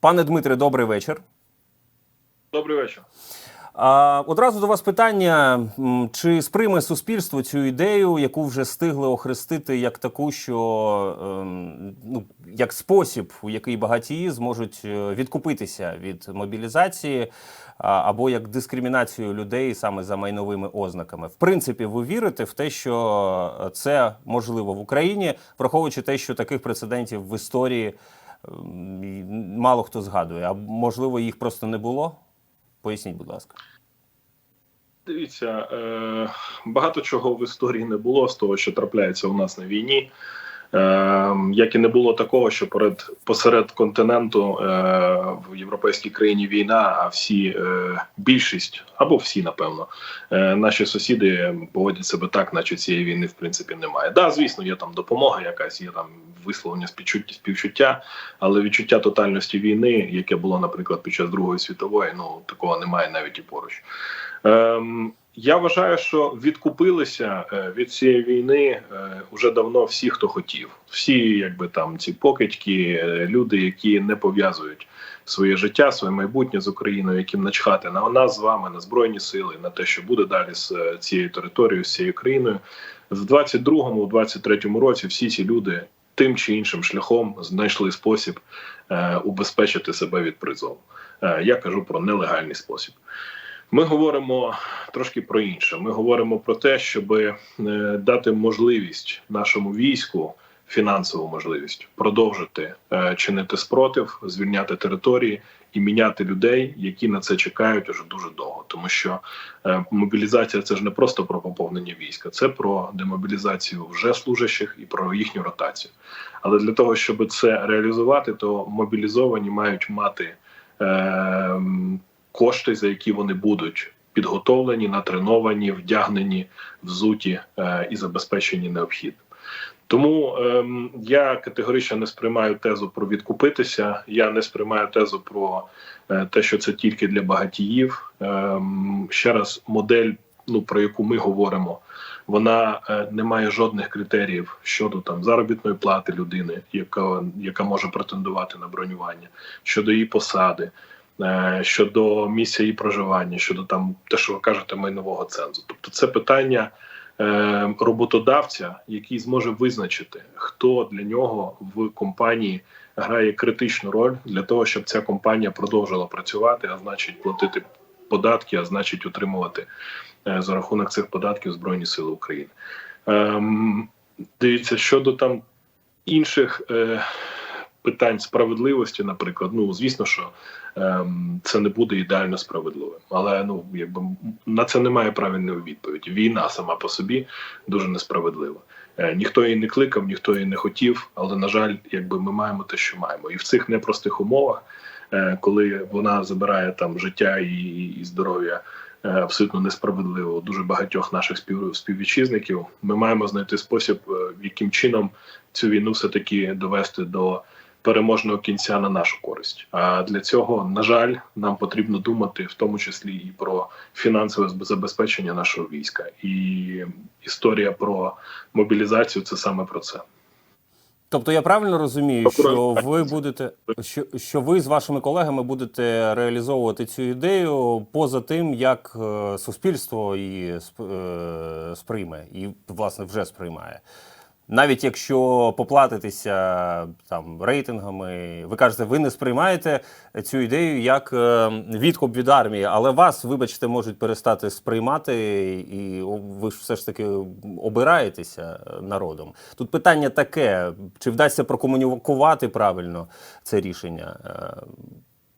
Пане Дмитре, добрий вечір. Добрий вечір. А, одразу до вас питання: чи сприйме суспільство цю ідею, яку вже стигли охрестити як таку, що ем, ну, як спосіб, у який багатії зможуть е, відкупитися від мобілізації, або як дискримінацію людей саме за майновими ознаками? В принципі, ви вірите в те, що це можливо в Україні, враховуючи те, що таких прецедентів в історії мало хто згадує, а можливо, їх просто не було? Поясніть, будь ласка. Дивіться, е, багато чого в історії не було з того, що трапляється у нас на війні. Е, як і не було такого, що перед посеред континенту е, в європейській країні війна, а всі е, більшість або всі, напевно, е, наші сусіди поводять себе так, наче цієї війни в принципі немає. Да, звісно, є там допомога, якась є там висловлення співчуття, співчуття, але відчуття тотальності війни, яке було, наприклад, під час Другої світової, ну такого немає навіть і поруч. Ем, я вважаю, що відкупилися е, від цієї війни вже давно всі, хто хотів. Всі, якби там ці покидьки, е, люди, які не пов'язують своє життя, своє майбутнє з Україною, яким начхати на нас з вами, на збройні сили, на те, що буде далі з е, цією територією, з цією країною. В 22-му, 23-му році всі ці люди тим чи іншим шляхом знайшли спосіб е, убезпечити себе від призову. Е, я кажу про нелегальний спосіб. Ми говоримо трошки про інше. Ми говоримо про те, щоб е, дати можливість нашому війську, фінансову можливість продовжити е, чинити спротив, звільняти території і міняти людей, які на це чекають уже дуже довго. Тому що е, мобілізація це ж не просто про поповнення війська, це про демобілізацію вже служащих і про їхню ротацію. Але для того, щоб це реалізувати, то мобілізовані мають мати. Е, кошти, за які вони будуть підготовлені, натреновані, вдягнені, взуті е, і забезпечені необхідним. Тому ем, я категорично не сприймаю тезу про відкупитися. Я не сприймаю тезу про е, те, що це тільки для багатіїв. Ем, ще раз, модель, ну про яку ми говоримо, вона е, не має жодних критеріїв щодо там заробітної плати людини, яка яка може претендувати на бронювання, щодо її посади. Е, щодо місця її проживання, щодо там те, що ви кажете, майнового цензу. Тобто, це питання е, роботодавця, який зможе визначити, хто для нього в компанії грає критичну роль для того, щоб ця компанія продовжила працювати, а значить, платити податки, а значить, отримувати е, за рахунок цих податків Збройні Сили України. Е, дивіться щодо там інших. Питань справедливості, наприклад, ну звісно, що ем, це не буде ідеально справедливим, але ну якби на це немає правильної відповіді. Війна сама по собі дуже несправедлива. Е, ніхто її не кликав, ніхто її не хотів. Але на жаль, якби ми маємо те, що маємо, і в цих непростих умовах, е, коли вона забирає там життя і, і здоров'я. е, Абсолютно несправедливо дуже багатьох наших спів, співвітчизників. Ми маємо знайти спосіб, е, яким чином цю війну все таки довести до переможного кінця на нашу користь. А для цього, на жаль, нам потрібно думати в тому числі і про фінансове забезпечення нашого війська. І історія про мобілізацію це саме про це. Тобто я правильно розумію, що ви будете що, що ви з вашими колегами будете реалізовувати цю ідею поза тим, як е, суспільство її е, сприйме і власне вже сприймає. Навіть якщо поплатитися там рейтингами, ви кажете, ви не сприймаєте цю ідею як е, відкуп від армії, але вас, вибачте, можуть перестати сприймати, і ви ж все ж таки обираєтеся народом. Тут питання таке: чи вдасться прокомунікувати правильно це рішення?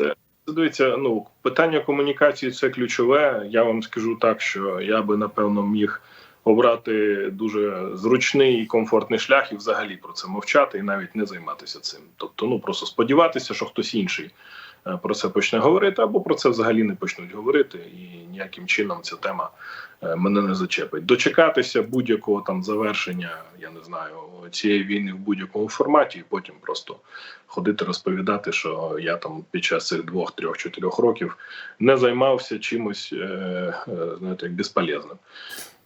Е, Дивіться, ну питання комунікації це ключове. Я вам скажу так, що я би напевно міг обрати дуже зручний і комфортний шлях, і взагалі про це мовчати, і навіть не займатися цим. Тобто, ну просто сподіватися, що хтось інший е, про це почне говорити, або про це взагалі не почнуть говорити, і ніяким чином ця тема е, мене не зачепить. Дочекатися будь-якого там завершення, я не знаю, цієї війни в будь-якому форматі, і потім просто ходити розповідати, що я там під час цих двох, трьох, чотирьох років не займався чимось, е, знаєте, як безполезним.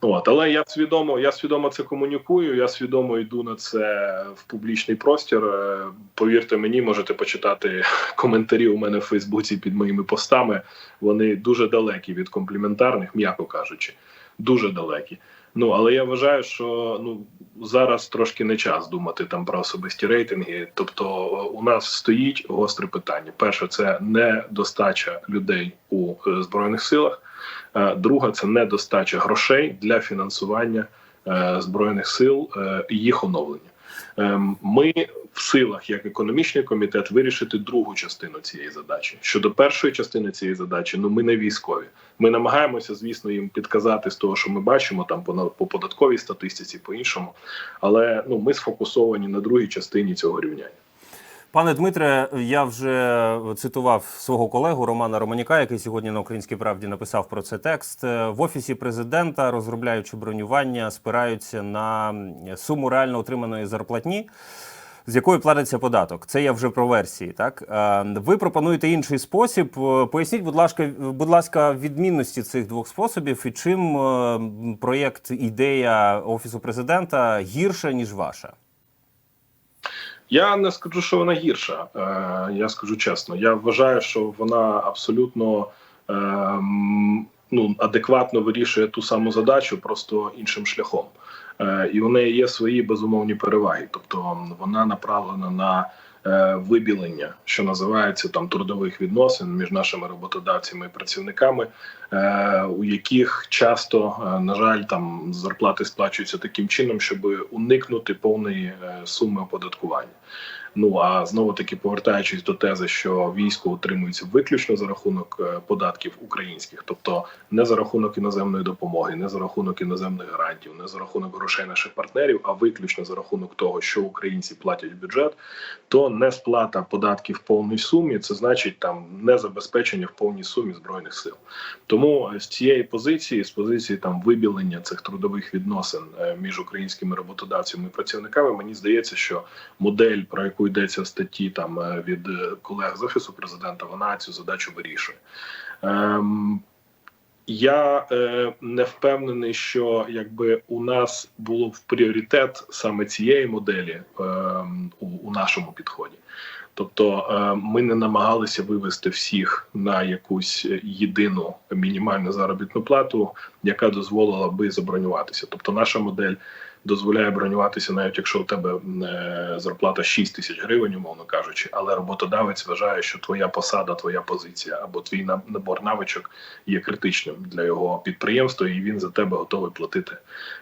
От, але я свідомо, я свідомо це комунікую. Я свідомо йду на це в публічний простір. Е, Повірте мені, можете почитати коментарі у мене в Фейсбуці під моїми постами. Вони дуже далекі від компліментарних, м'яко кажучи, дуже далекі. Ну але я вважаю, що ну зараз трошки не час думати там про особисті рейтинги. Тобто, е, у нас стоїть гостре питання. Перше, це недостача людей у е, збройних силах. Е, Друга це недостача грошей для фінансування е, збройних сил е, і їх оновлення. Ем, Ми в силах, як економічний комітет, вирішити другу частину цієї задачі. Щодо першої частини цієї задачі, ну ми не військові. Ми намагаємося, звісно, їм підказати з того, що ми бачимо там по по податковій статистиці, по іншому. Але ну ми сфокусовані на другій частині цього рівняння. Пане Дмитре, я вже цитував свого колегу Романа Романіка, який сьогодні на Українській правді написав про це текст. В офісі президента, розробляючи бронювання, спираються на суму реально отриманої зарплатні. З якої платиться податок, це я вже про версії. Так Е, ви пропонуєте інший спосіб. Е, Поясніть, будь ласка, будь ласка, відмінності цих двох способів і чим е, проєкт ідея офісу президента гірша ніж ваша? Я не скажу, що вона гірша. Е, я скажу чесно. Я вважаю, що вона абсолютно е, ну, адекватно вирішує ту саму задачу, просто іншим шляхом. Е, і у неї є свої безумовні переваги. Тобто вона направлена на вибілення, що називається там трудових відносин між нашими роботодавцями і працівниками, е, у яких часто, е, на жаль, там зарплати сплачуються таким чином, щоб уникнути повної е, суми оподаткування. Ну а знову таки повертаючись до тези, що військо утримується виключно за рахунок е, податків українських, тобто не за рахунок іноземної допомоги, не за рахунок іноземних грантів, не за рахунок грошей наших партнерів, а виключно за рахунок того, що українці платять в бюджет, то не сплата податків в повній сумі, це значить там не забезпечення в повній сумі збройних сил. Тому е, з цієї позиції, з позиції там вибілення цих трудових відносин е, між українськими роботодавцями і працівниками, мені здається, що модель, про яку йдеться в статті там е, від е, колег з офісу президента, вона цю задачу вирішує. Ем, я е, не впевнений, що якби у нас було в пріоритет саме цієї моделі ем, у, у нашому підході. Тобто е, ми не намагалися вивести всіх на якусь єдину мінімальну заробітну плату, яка дозволила би забронюватися. Тобто, наша модель дозволяє бронюватися, навіть якщо у тебе е, зарплата 6 тисяч гривень, умовно кажучи, але роботодавець вважає, що твоя посада, твоя позиція або твій на- набор навичок є критичним для його підприємства, і він за тебе готовий платити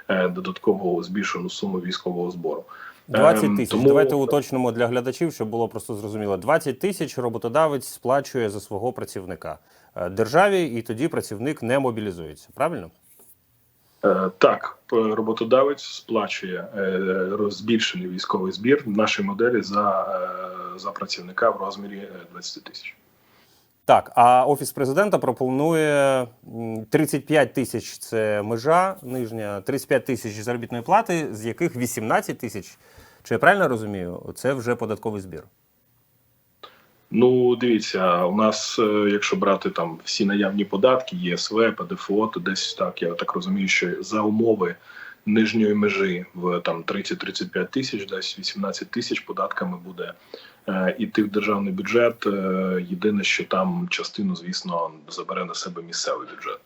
е, додаткову збільшену суму військового збору. 20 Ем, тисяч. тому- Давайте уточнимо для глядачів, щоб було просто зрозуміло. 20 тисяч роботодавець сплачує за свого працівника е, державі, і тоді працівник не мобілізується. Правильно? Е, Так, роботодавець сплачує е, розбільшений військовий збір в нашій моделі за, е, за працівника в розмірі е, 20 тисяч. Так, а офіс президента пропонує 35 тисяч це межа нижня, 35 тисяч заробітної плати, з яких 18 тисяч, чи я правильно розумію, це вже податковий збір. Ну, дивіться, у нас, е, якщо брати там всі наявні податки, ЄСВ, ПДФО, то десь так, я так розумію, що за умови нижньої межі в там 30-35 тисяч, десь 18 тисяч податками буде е, іти в державний бюджет. Е, єдине, що там частину, звісно, забере на себе місцевий бюджет.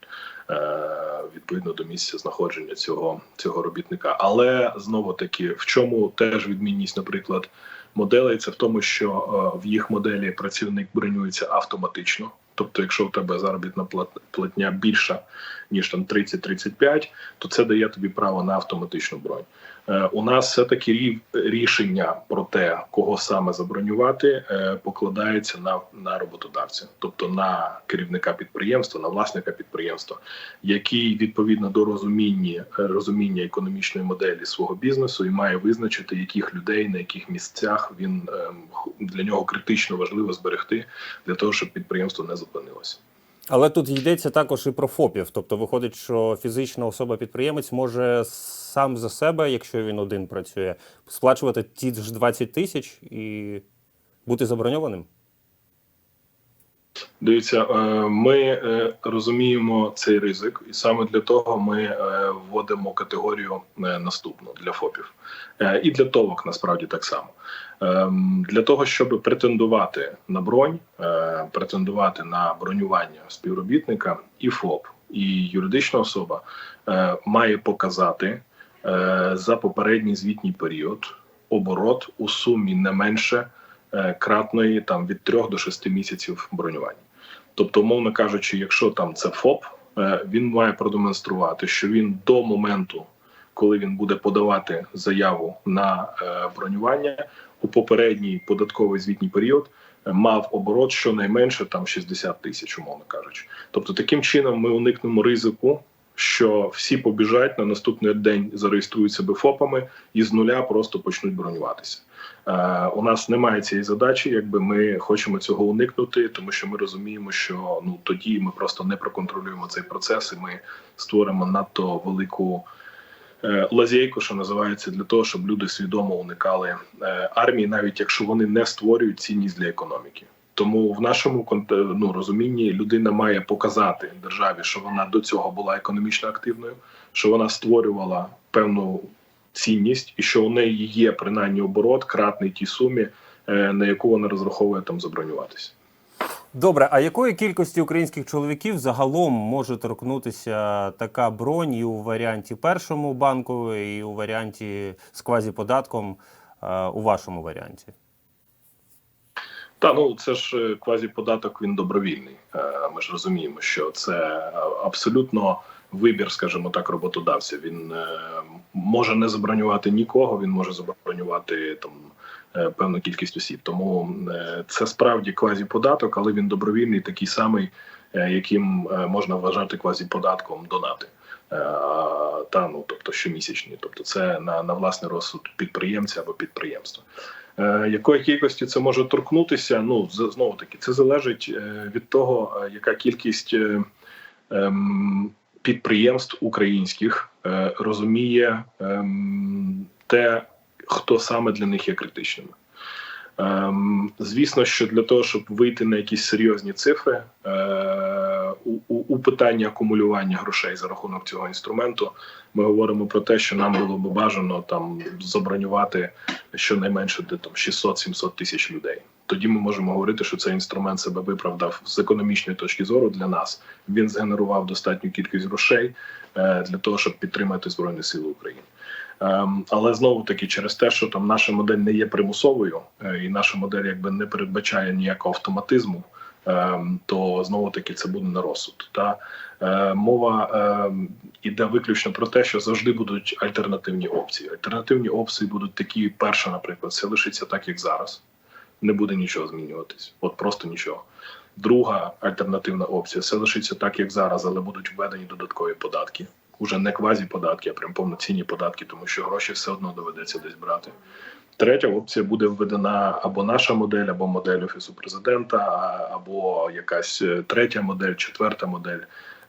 е, Відповідно до місця знаходження цього, цього робітника, але знову таки, в чому теж відмінність, наприклад, моделей, це в тому, що е, в їх моделі працівник бронюється автоматично. Тобто, якщо у тебе заробітна плат- платня більша ніж там 30-35, то це дає тобі право на автоматичну бронь. Е, У нас все таки рішення про те, кого саме забронювати, е, покладається на, на роботодавця, тобто на керівника підприємства, на власника підприємства, який відповідно до розуміння, розуміння економічної моделі свого бізнесу і має визначити, яких людей на яких місцях він ем, для нього критично важливо зберегти для того, щоб підприємство не зупинилося. Але тут йдеться також і про ФОПів. Тобто виходить, що фізична особа-підприємець може сам за себе, якщо він один працює, сплачувати ті ж 20 тисяч і бути заброньованим. Дивіться, е, ми е, розуміємо цей ризик, і саме для того ми е, вводимо категорію наступну для ФОПів і для ТОВок насправді так само. Ем, Для того щоб претендувати на бронь, претендувати на бронювання співробітника, і ФОП, і юридична особа має показати за попередній звітній період оборот у сумі не менше кратної там від 3 до 6 місяців бронювання. Тобто, умовно кажучи, якщо там це ФОП, е, він має продемонструвати, що він до моменту, коли він буде подавати заяву на е, бронювання у попередній податковий звітній період, е, мав оборот щонайменше там 60 тисяч, умовно кажучи. Тобто, таким чином ми уникнемо ризику. Що всі побіжать на наступний день зареєструють себе ФОПами і з нуля просто почнуть бронюватися. Е, у нас немає цієї задачі, якби ми хочемо цього уникнути, тому що ми розуміємо, що ну тоді ми просто не проконтролюємо цей процес, і ми створимо надто велику е, лазейку, що називається, для того, щоб люди свідомо уникали е, армії, навіть якщо вони не створюють цінність для економіки. Тому в нашому ну, розумінні людина має показати державі, що вона до цього була економічно активною, що вона створювала певну цінність, і що у неї є принаймні оборот кратний тій сумі, е, на яку вона розраховує там забронюватися. Добре, а якої кількості українських чоловіків загалом може торкнутися така бронь і у варіанті першому банку, і у варіанті з квазіподатком е, у вашому варіанті? Та ну це ж е, квазіподаток він добровільний. Ми ж розуміємо, що це абсолютно вибір, скажімо так, роботодавця. Він е, може не забронювати нікого, він може забронювати там е, певну кількість осіб. Тому е, це справді квазіподаток, але він добровільний, такий самий, яким можна вважати квазіподатком донати. Та ну тобто щомісячні, тобто це на, на власний розсуд підприємця або підприємства. Якої кількості це може торкнутися? Ну знову таки, це залежить від того, яка кількість ем, підприємств українських е, розуміє ем, те, хто саме для них є критичними. Ем, звісно, що для того, щоб вийти на якісь серйозні цифри е, у, у, у питанні акумулювання грошей за рахунок цього інструменту, ми говоримо про те, що нам було б бажано там забронювати щонайменше де там 600-700 тисяч людей. Тоді ми можемо говорити, що цей інструмент себе виправдав з економічної точки зору для нас. Він згенерував достатню кількість грошей е, для того, щоб підтримати збройні сили України. Ем, але знову таки через те, що там наша модель не є примусовою, е, і наша модель якби не передбачає ніякого автоматизму, то знову таки це буде на розсуд. Та е, мова ем, іде виключно про те, що завжди будуть альтернативні опції. Альтернативні опції будуть такі: перша, наприклад, це лишиться так, як зараз, не буде нічого змінюватись, от просто нічого. Друга альтернативна опція це лишиться так, як зараз, але будуть введені додаткові податки. Уже не квазі-податки, а прям повноцінні податки, тому що гроші все одно доведеться десь брати. Третя опція буде введена або наша модель, або модель офісу президента, або якась е, третя модель, четверта модель,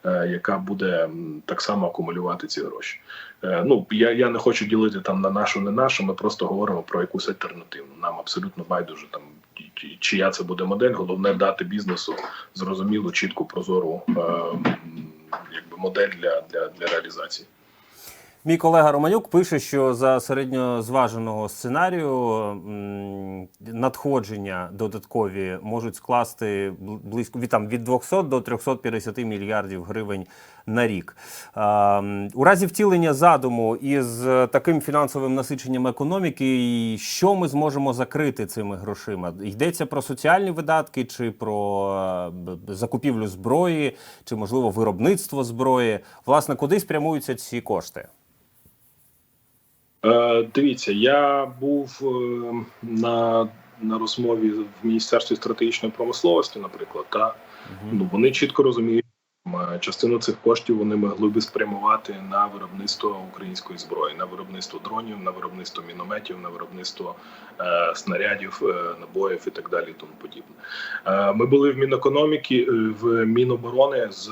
е, яка буде так само акумулювати ці гроші. Е, Ну я, я не хочу ділити там на нашу, не нашу. Ми просто говоримо про якусь альтернативну. Нам абсолютно байдуже там чия це буде модель. Головне дати бізнесу зрозумілу, чітку, прозору е, якби модель для, для, для реалізації. Мій колега Романюк пише, що за середньозваженого сценарію надходження додаткові можуть скласти близько від там від 200 до 350 мільярдів гривень на рік. У разі втілення задуму із е, таким фінансовим насиченням економіки, що ми зможемо закрити цими грошима? Йдеться про соціальні видатки, чи про е, закупівлю зброї, чи можливо виробництво зброї? Власне, куди спрямуються ці кошти? Е, дивіться, я був е, на, на розмові в Міністерстві стратегічної промисловості, наприклад, та ну вони чітко розуміють, частину цих коштів вони могли би спрямувати на виробництво української зброї, на виробництво дронів, на виробництво мінометів, на виробництво е, снарядів, е, набоїв і так далі. і Тому подібне. Е, ми були в Мінекономіки, е, в Міноборони з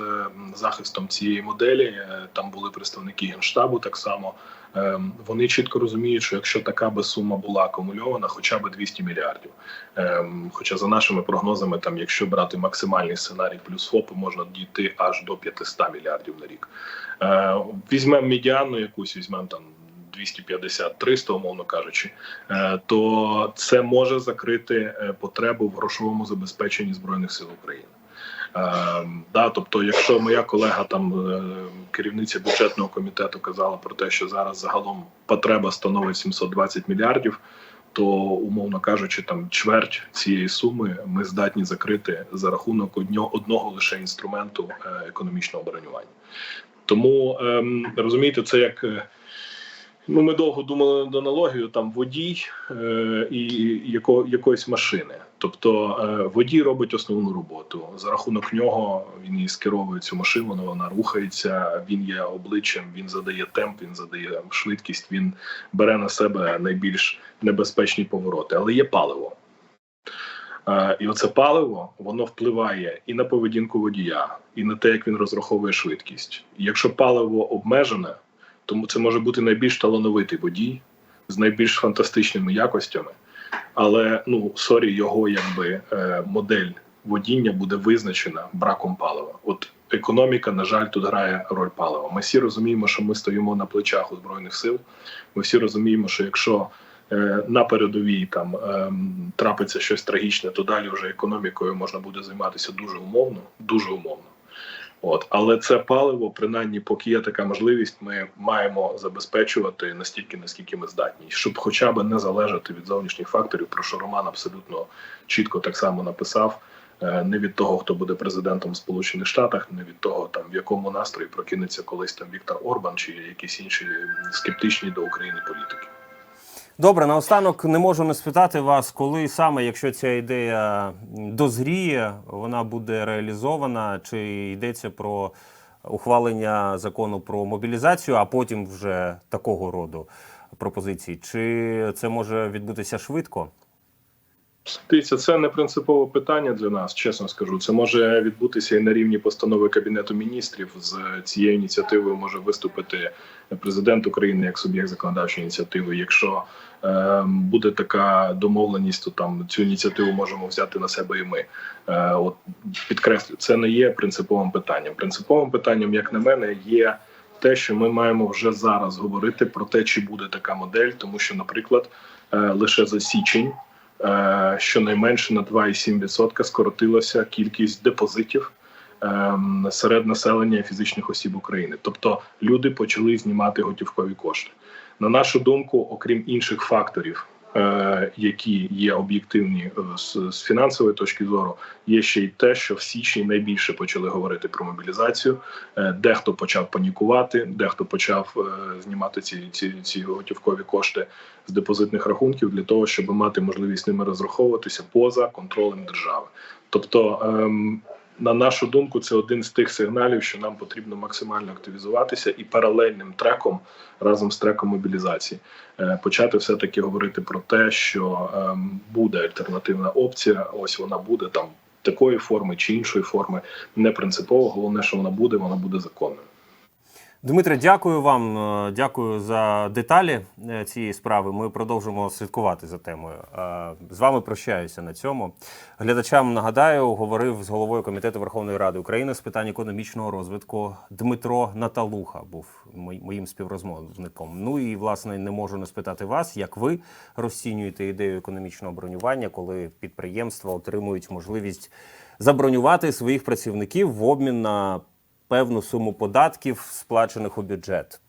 захистом цієї моделі. Е, Там були представники генштабу так само. Ем, вони чітко розуміють, що якщо така би сума була акумульована, хоча б 200 мільярдів. Ем, Хоча за нашими прогнозами, там, якщо брати максимальний сценарій плюс ФОПи, можна дійти аж до 500 мільярдів на рік. Е, Візьмемо медіану якусь, візьмемо там 250-300, умовно кажучи, е, то це може закрити е, потребу в грошовому забезпеченні збройних сил України. Е, да, тобто, якщо моя колега, там е, керівниця бюджетного комітету, казала про те, що зараз загалом потреба становить 720 мільярдів, то умовно кажучи, там чверть цієї суми ми здатні закрити за рахунок одного лише інструменту е, економічного бронювання. Тому ем, розумієте, це як. е, Ну, ми довго думали над аналогією там водій е, і яко, якоїсь машини. Тобто е, водій робить основну роботу. За рахунок нього він і скеровує цю машину, вона рухається. Він є обличчям, він задає темп, він задає швидкість, він бере на себе найбільш небезпечні повороти, але є паливо. Е, і оце паливо воно впливає і на поведінку водія, і на те, як він розраховує швидкість. Якщо паливо обмежене, тому це може бути найбільш талановитий водій з найбільш фантастичними якостями, але ну сорі, його якби е, модель водіння буде визначена браком палива. От економіка, на жаль, тут грає роль палива. Ми всі розуміємо, що ми стоїмо на плечах у збройних сил. Ми всі розуміємо, що якщо е, на передовій там ем, трапиться щось трагічне, то далі вже економікою можна буде займатися дуже умовно, дуже умовно. От, але це паливо, принаймні, поки є така можливість, ми маємо забезпечувати настільки, наскільки ми здатні, щоб хоча б не залежати від зовнішніх факторів, про що Роман абсолютно чітко так само написав. Е, Не від того, хто буде президентом Сполучених Штатах, не від того, там в якому настрої прокинеться колись там Віктор Орбан чи якісь інші скептичні до України політики. Добре, наостанок не можу не спитати вас, коли саме, якщо ця ідея дозріє, вона буде реалізована, чи йдеться про ухвалення закону про мобілізацію, а потім вже такого роду пропозиції. Чи це може відбутися швидко? Дивіться, це не принципове питання для нас, чесно скажу. Це може відбутися і на рівні постанови кабінету міністрів. З цією ініціативою може виступити президент України як суб'єкт законодавчої ініціативи. Якщо е, буде така домовленість, то там цю ініціативу можемо взяти на себе і ми. Е, от підкреслю, це не є принциповим питанням. Принциповим питанням, як на мене, є те, що ми маємо вже зараз говорити про те, чи буде така модель, тому що, наприклад, е, лише за січень. Е, щонайменше на 2,7% скоротилася кількість депозитів ем, серед населення фізичних осіб України. Тобто люди почали знімати готівкові кошти. На нашу думку, окрім інших факторів, які є об'єктивні е, з, фінансової точки зору, є ще й те, що в січні найбільше почали говорити про мобілізацію. Е, Дехто почав панікувати, дехто почав е, знімати ці, ці, ці готівкові кошти з депозитних рахунків для того, щоб мати можливість ними розраховуватися поза контролем держави. Тобто, ем, на нашу думку, це один з тих сигналів, що нам потрібно максимально активізуватися і паралельним треком разом з треком мобілізації е, почати все таки говорити про те, що ем, буде альтернативна опція. Ось вона буде там такої форми чи іншої форми, не принципово. Головне, що вона буде, вона буде законною. Дмитре, дякую вам. е, Дякую за деталі е, цієї справи. Ми продовжимо слідкувати за темою. Е, З вами прощаюся на цьому. Глядачам нагадаю, говорив з головою комітету Верховної Ради України з питань економічного розвитку Дмитро Наталуха. Був мої- моїм співрозмовником. Ну і власне не можу не спитати вас, як ви розцінюєте ідею економічного бронювання, коли підприємства отримують можливість забронювати своїх працівників в обмін на певну суму податків, сплачених у бюджет.